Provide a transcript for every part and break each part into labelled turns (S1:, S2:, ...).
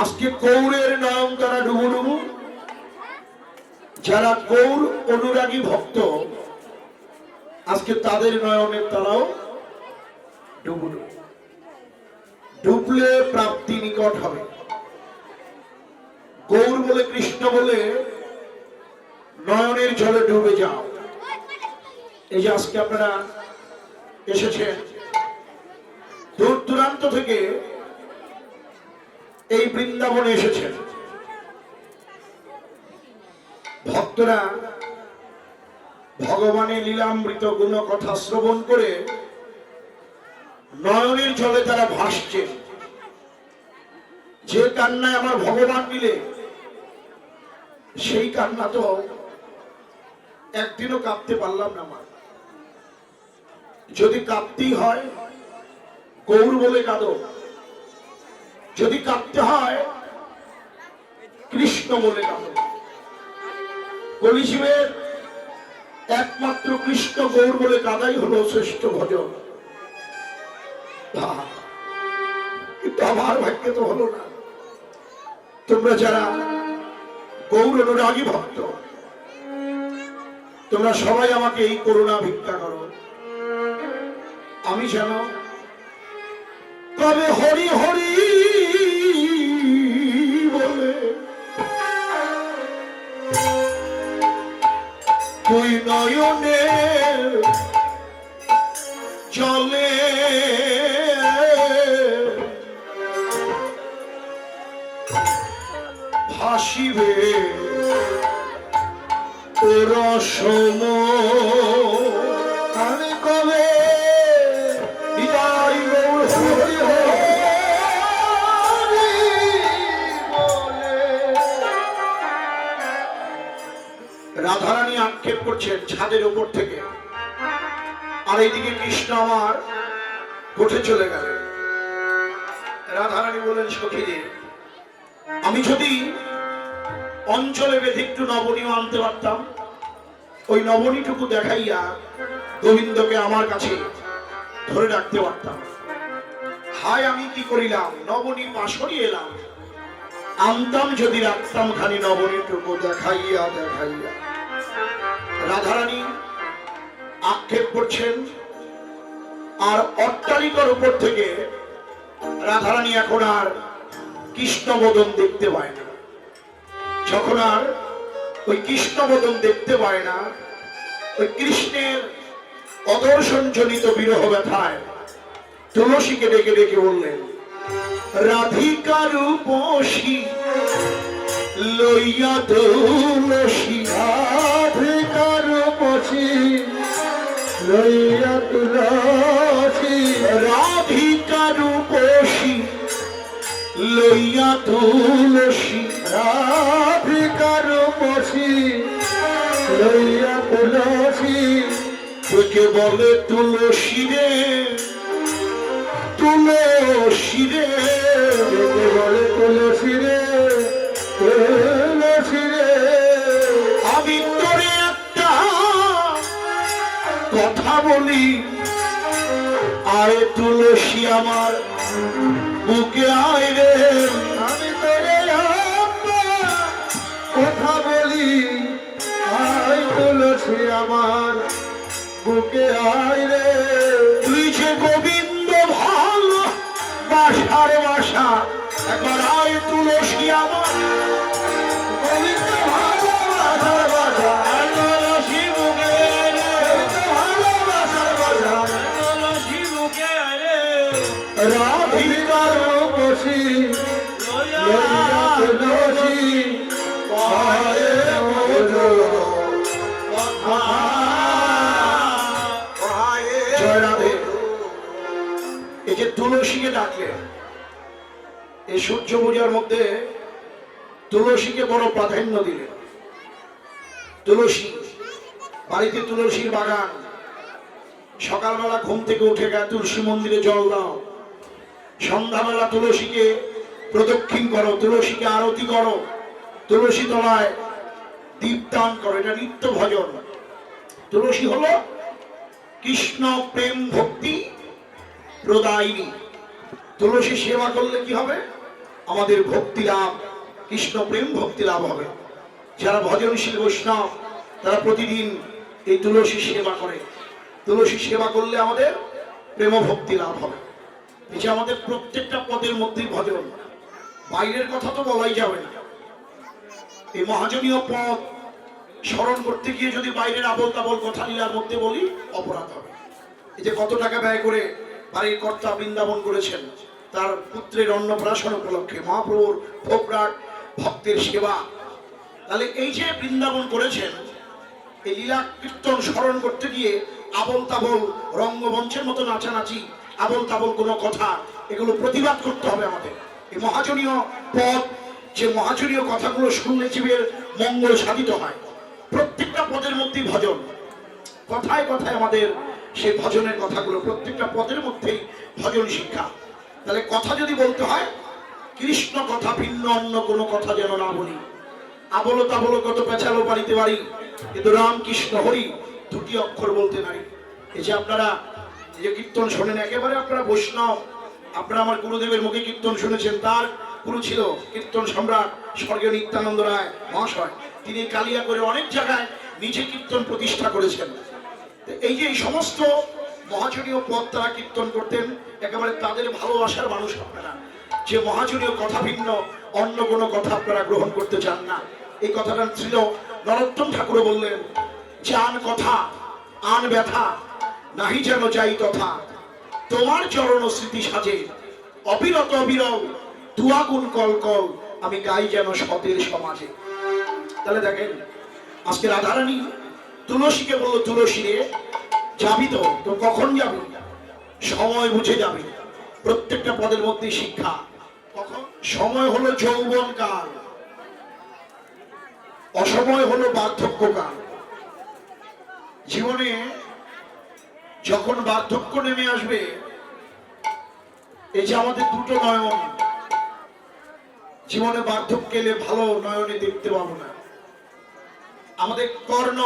S1: আজকে কৌরের নাম তারা ডুবু ডুবু যারা কৌর অনুরাগী ভক্ত, আজকে তাদের নয়নের তারাও ডুবু ডুবু ডুবলে প্রাপ্তি নিকট হবে। গৌর বলে কৃষ্ণ বলে, নয়নের জলে ডুবে যাও। এই যে আজকে আপনারা এসেছেন, দূর দূরান্ত থেকে এই বৃন্দাবনে এসেছেন ভক্তরা ভগবানের লীলামৃত গুণ কথা শ্রবণ করে নয়নের জলে তারা ভাসছে। যে কান্নায় আমার ভগবান মিলে, সেই কান্না তো একদিনও কাঁদতে পারলাম না আমার যদি কাঁদতেই হয়, গৌর বলে কাঁদো। যদি কাঁদতে হয়, কৃষ্ণ বলে কাঁদো কলিশিবের একমাত্র কৃষ্ণ গৌর বলে কাদাই হলো শ্রেষ্ঠ ভজন। কিন্তু আমার ভাগ্যে তো হলো না। তোমরা যারা গৌর অনুরাগী ভক্ত, তোমরা সবাই আমাকে এই করুণা ভিক্ষা করো। আমি যেন কবে হরি হরি রাধারানী আক্ষেপ করছেন ছাদের উপর থেকে। আর এইদিকে কৃষ্ণ আমার উঠে চলে গেল রাধারানী বলেন সখীরে আমি যদি অঞ্চলে বেঁধে একটু নবনীয় আনতে পারতাম ওই নবনীটুকু দেখাইয়া গোবিন্দকে আমার কাছে ধরে রাখতে পারতাম। হায়, আমি কি করিলাম? নবনী পাশরি এলাম। আনতাম যদি রাখতাম খানি নবনীটুকু দেখাইয়া দেখাইয়া। রাধারানী আক্ষেপ করছেন আর অট্টালিকার উপর থেকে রাধারানী এখন আর কৃষ্ণবদন দেখতে পায় না। যখন আর ওই কৃষ্ণ কৃষ্ণবদন দেখতে পায় না। ওই কৃষ্ণের অদর্শন জনিত বিরহ ব্যথায় তুলসীকে ডেকে ডেকে বললেন, রাধিকা রূপসী, লইয়া তুলসী, রাধিকা রূপসী, লইয়া তুলসী, রাধিকা রূপসী, লইয়া তুলসী রাধিকার বসি লইয়া তোকে বলে তুলসী রে তুলসী রে, তোকে বলে তুলসী রে আমি তোরে একটা কথা বলি, আরে তুলসী আমার বুকে আয় রে। আমি তোরে তুলসী আমার বুকে আয় রে তুই যে গোবিন্দ ভালো, বাসার বাসা, একবার আয় তুলসী আমার। তুলসীকে ডাকলে, এই সূর্য পূজার মধ্যে তুলসীকে বড় প্রাধান্য দিলে। তুলসী, বাড়িতে তুলসীর বাগান। সকালবেলা ঘুম থেকে উঠে গা তুলসী মন্দিরে জল দাও। সন্ধ্যাবেলা তুলসীকে প্রদক্ষিণ করো, তুলসীকে আরতি করো, তুলসী তলায় দীপদান করো। এটা নিত্য ভজন। তুলসী হলো কৃষ্ণ প্রেম ভক্তি প্রদায়িনী। তুলসী সেবা করলে কি হবে? আমাদের ভক্তি লাভ, কৃষ্ণ প্রেম ভক্তি লাভ হবে। যারা ভজনশীল বৈষ্ণব, তারা প্রতিদিন এই তুলসী সেবা করে। তুলসী সেবা করলে আমাদের প্রেম ভক্তি লাভ হবে। এই যে আমাদের প্রত্যেকটা পদের মধ্যেই ভজন, বাইরের কথা তো বলাই যাবে না। এই মহাজনীয় পদ স্মরণ করতে গিয়ে যদি বাইরের আবল তাবল কথা লীলার মধ্যে বলি, অপরাধ হবে। এই যে কত টাকা ব্যয় করে বাড়ির কর্তা বৃন্দাবন করেছেন তার পুত্রের অন্নপ্রাশন উপলক্ষে মহাপ্রভুর ভোগরাট ভক্তের সেবা। তাহলে এই যে বৃন্দাবন করেছেন, এই লীলা কীর্তন স্মরণ করতে গিয়ে আবল তাবল রঙ্গমঞ্চের মতো নাচানাচি আবল তাবল কোনো কথা, এগুলো প্রতিবাদ করতে হবে আমাদের। এই মহাজনীয় পদ, যে মহাজনীয় কথাগুলো শুনলে জীবের মঙ্গল সাধিত হয়। প্রত্যেকটা পদের মধ্যেই ভজন। কথায় কথায় আমাদের সেই ভজনের কথাগুলো প্রত্যেকটা পদের মধ্যেই ভজন শিক্ষা। তাহলে কথা যদি বলতে হয়, কৃষ্ণ কথা ভিন্ন, অন্য কোনো কথা যেন না বলি। আবলো তাবলো কত পেঁচালো পারিতে পারি কিন্তু রাম কৃষ্ণ হরি দুটি অক্ষর বলতে নারি এই যে আপনারা যে কীর্তন শোনেন, একেবারে আপনারা বৈষ্ণব, আপনারা আমার গুরুদেবের মুখে কীর্তন শুনেছেন, তার গুরু ছিল কীর্তন সম্রাট স্বর্গীয় নিত্যানন্দ রায় মহাশয়। তিনি কালিয়া করে অনেক জায়গায় নিজে কীর্তন প্রতিষ্ঠা করেছেন। এই যে এই সমস্ত মহাজনীয় পদ তারা কীর্তন করতেন, একেবারে তাদের ভালোবাসার মানুষ আপনারা। যে মহাজনীয় কথা ভিন্ন, অন্য কোনো কথা আপনারা গ্রহণ করতে চান না। এই কথাটা ছিল নরোত্তম ঠাকুর বললেন যে আন কথা, আন ব্যথা, নাহি যেন যাই তথা। তোমার চরণ স্মৃতি সাজে, অবিরত অবিরল দুয়াগুন কল কল, আমি গাই যেন সতের সমাজে। তাহলে দেখেন, আজকে রাধারানী তুলসীকে বলল, তুলসী রে যাবি তো? তো কখন যাবি? সময় বুঝে যাবি। প্রত্যেকটা পদের মধ্যে শিক্ষা। কখন? সময় হলো যৌবন কাল। অসময় হলো বার্ধক্য কাল জীবনে যখন বার্ধক্য নেমে আসবে, এই যে আমাদের দুটো নয়ন, জীবনে বার্ধক্য এলে ভালো নয়নে দেখতে পাবো না। আমাদের কর্ণ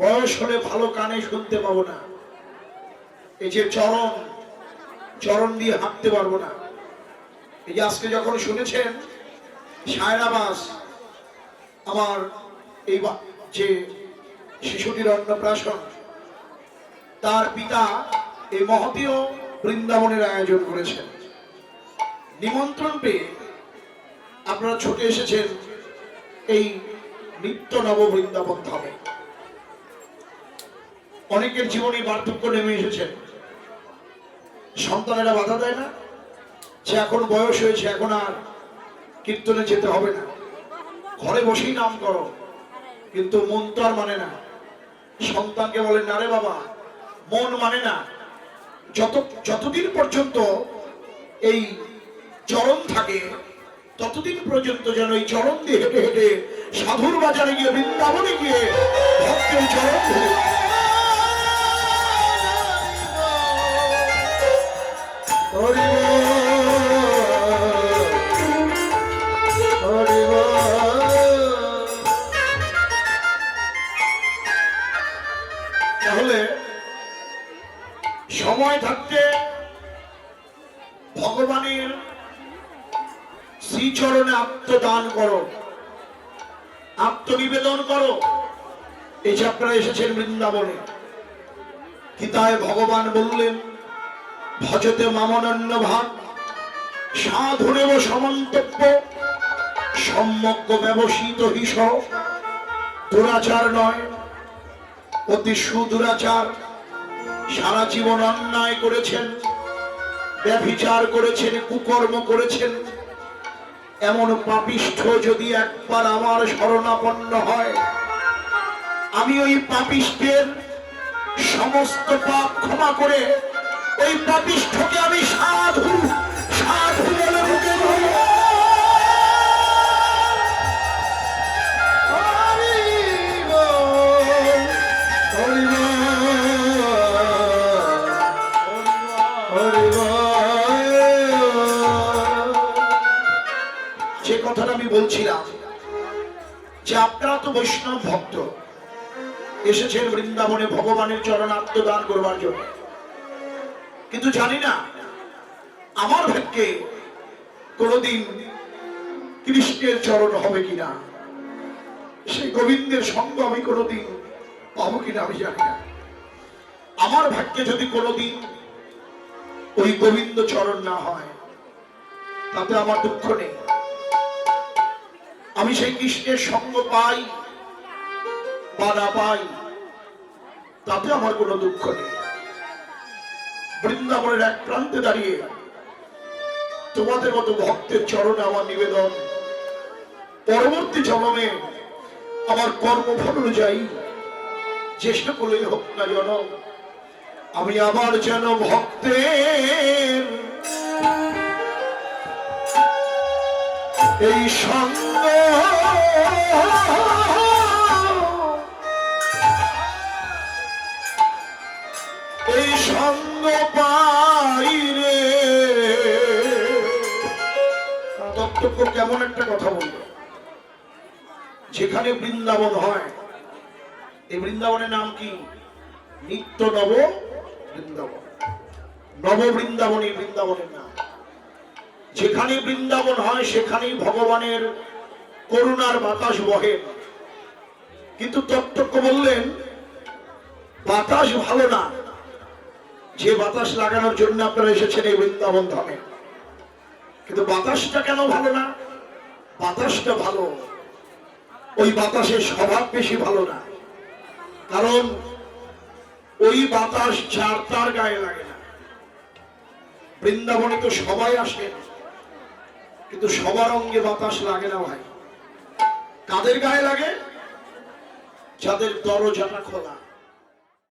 S1: বয়স হলে ভালো কানে শুনতে পাবো না। এই যে চরণ চরণ দিয়ে হাঁটতে পারব না। এই যে আজকে যখন শুনেছেন সায়রাবাস আমার এই যে শিশুটির অন্নপ্রাশন, তার পিতা এই মহতীয় বৃন্দাবনের আয়োজন করেছেন। নিমন্ত্রণ পেয়ে আপনারা ছুটে এসেছেন এই নিত্য নব বৃন্দাবন ধামে। অনেকের জীবনে বার্ধক্য নেমে এসেছেন সন্তানেরা বাধা দেয় না। যে এখন বয়স হয়েছে, এখন আর কীর্তনে যেতে হবে না। ঘরে বসেই নাম করো, কিন্তু মন তো আর মানে না। সন্তানকে বলে, না রে বাবা, মন মানে না। যত, যতদিন পর্যন্ত এই চরণ থাকে, ততদিন পর্যন্ত যেন এই চরণ দিয়ে হেঁটে হেঁটে সাধুর বাজারে গিয়ে বৃন্দাবনে গিয়ে ভক্তের চরণ তাহলে সময় থাকতে ভগবানের শ্রীচরণে আত্মদান করো, আত্মনিবেদন করো। এই যে এসেছেন বৃন্দাবনে। গীতায় ভগবান বললেন ভজতে মামনন্য ভাগ। সাধুরেব সমন্তব্য সম্যজ্ঞ ব্যবসিত হিস। দুরাচার নয়, অতি সুদুরাচার। সারা জীবন অন্যায় করেছেন, ব্যভিচার করেছেন, কুকর্ম করেছেন। এমন পাপিষ্ঠ যদি একবার আমার শরণাপন্ন হয়, আমি ওই পাপিষ্ঠের সমস্ত পাপ ক্ষমা করে ওই পাপিষ্ঠকে আমি সাধু সাধু বলে মুখে যে কথাটা আমি বলছিলাম, যে আপনারা তো বৈষ্ণব ভক্ত, এসেছেন বৃন্দাবনে ভগবানের চরণ আত্মদান করবার জন্য। কিন্তু জানি না, আমার ভাগ্যে কোনদিন কৃষ্ণের চরণ হবে কিনা। সেই গোবিন্দের সঙ্গ আমি কোনোদিন পাবো কিনা আমি জানি না। আমার ভাগ্যে যদি কোনোদিন ওই গোবিন্দ চরণ না হয়, তাতে আমার দুঃখ নেই। আমি সেই কৃষ্ণের সঙ্গ পাই বা না পাই, তাতে আমার কোনো দুঃখ নেই। বৃন্দাবনের এক প্রান্তে দাঁড়িয়ে তোমাদের মতো ভক্তের চরণে আমার নিবেদন। পরবর্তী জন্মে আমার কর্মফল অনুযায়ী যে সকলেই হোক না যেন আমি আবার যেন ভক্তের এই সঙ্গ তত্ত্বজ্ঞ কেমন একটা কথা বলল। যেখানে বৃন্দাবন হয়, এই বৃন্দাবনের নাম কি? নিত্য নব বৃন্দাবন। নব বৃন্দাবন, এই বৃন্দাবনের নাম। যেখানে বৃন্দাবন হয়, সেখানেই ভগবানের করুণার বাতাস বহে। কিন্তু তত্ত্বজ্ঞ বললেন, বাতাস ভালো না। যে বাতাস লাগানোর জন্য আপনারা এসেছেন এই বৃন্দাবন ধামে। কিন্তু বাতাসটা কেন ভালো না? বাতাসটা ভালো। ওই বাতাসের স্বভাব বেশি ভালো না। কারণ ওই বাতাস যার তার গায়ে লাগে না। বৃন্দাবনে তো সবাই আসে। কিন্তু সবার অঙ্গে বাতাস লাগে না ভাই। কাদের গায়ে লাগে? যাদের দরজাটা খোলা।